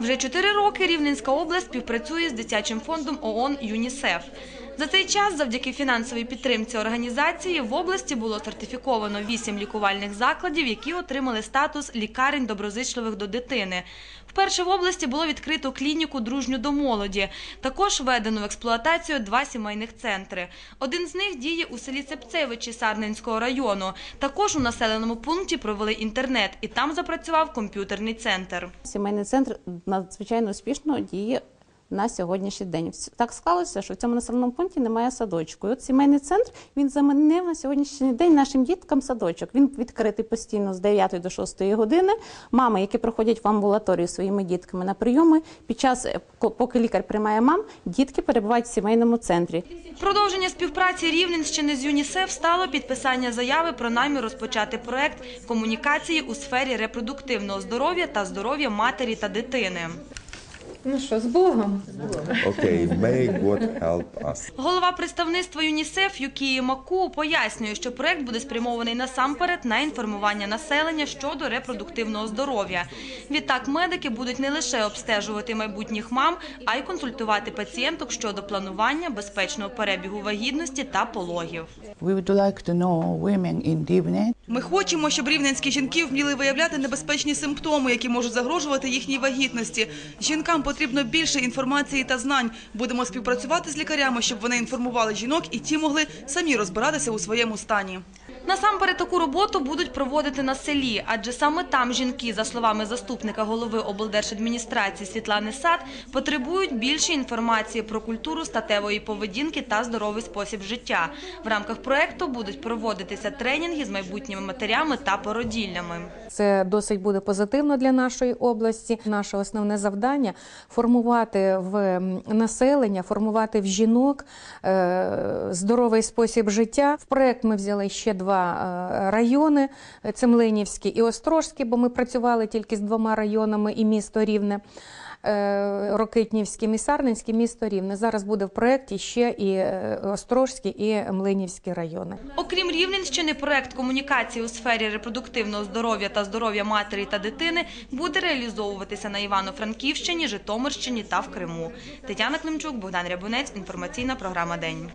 Вже чотири роки Рівненська область співпрацює з дитячим фондом ООН ЮНІСЕФ. За цей час, завдяки фінансовій підтримці організації, в області було сертифіковано вісім лікувальних закладів, які отримали статус лікарень доброзичливих до дитини. Вперше в області було відкрито клініку дружню до молоді. Також введено в експлуатацію два сімейних центри. Один з них діє у селі Цепцевичі Сарненського району. Також у населеному пункті провели інтернет, і там запрацював комп'ютерний центр. Сімейний центр надзвичайно успішно діє на сьогоднішній день. Так склалося, що в цьому населеному пункті немає садочку. І от сімейний центр він замінив на сьогоднішній день нашим діткам садочок. Він відкритий постійно з 9 до 6 години. Мами, які проходять в амбулаторію своїми дітками на прийоми, під час е, поки лікар приймає мам, дітки перебувають в сімейному центрі. Продовження співпраці Рівненщини з ЮНІСЕФ стало підписання заяви про намір розпочати проект комунікації у сфері репродуктивного здоров'я та здоров'я матері та дитини. Ну що, з Богом? Okay, may God help us. Голова представництва ЮНІСЕФ Юкії Маку пояснює, що проект буде спрямований насамперед на інформування населення щодо репродуктивного здоров'я. Відтак медики будуть не лише обстежувати майбутніх мам, а й консультувати пацієнток щодо планування безпечного перебігу вагітності та пологів. Ми хочемо, щоб рівненські жінки вміли виявляти небезпечні симптоми, які можуть загрожувати їхній вагітності. Жінкам потрібно більше інформації та знань. Будемо співпрацювати з лікарями, щоб вони інформували жінок і ті могли самі розбиратися у своєму стані. Насамперед таку роботу будуть проводити на селі, адже саме там жінки, за словами заступника голови облдержадміністрації Світлани Сад, потребують більше інформації про культуру статевої поведінки та здоровий спосіб життя. В рамках проекту будуть проводитися тренінги з майбутніми матерями та породіллями. Це досить буде позитивно для нашої області. Наше основне завдання формувати в населення, формувати в жінок е, здоровий спосіб життя. В проект ми взяли ще два е, райони: це Млинівський і Острожський, бо ми працювали тільки з двома районами і місто Рівне. е, Рокитнівським місто Рівне. Зараз буде в проєкті ще і е, Острожський, і Млинівський райони. Окрім Рівненщини, проект комунікації у сфері репродуктивного здоров'я та здоров'я матері та дитини буде реалізовуватися на Івано-Франківщині, Житомирщині та в Криму. Тетяна Климчук, Богдан Рябунець. Інформаційна програма День.